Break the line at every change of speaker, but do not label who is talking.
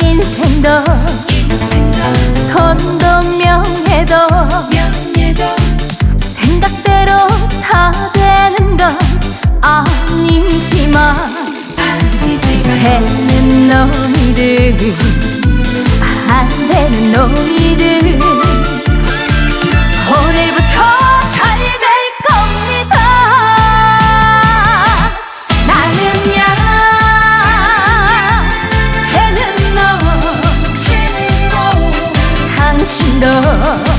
인생도 돈도 명예도 생각대로 다 되는 건 아니지만 되는 놈이들 안 되는 놈이들 的。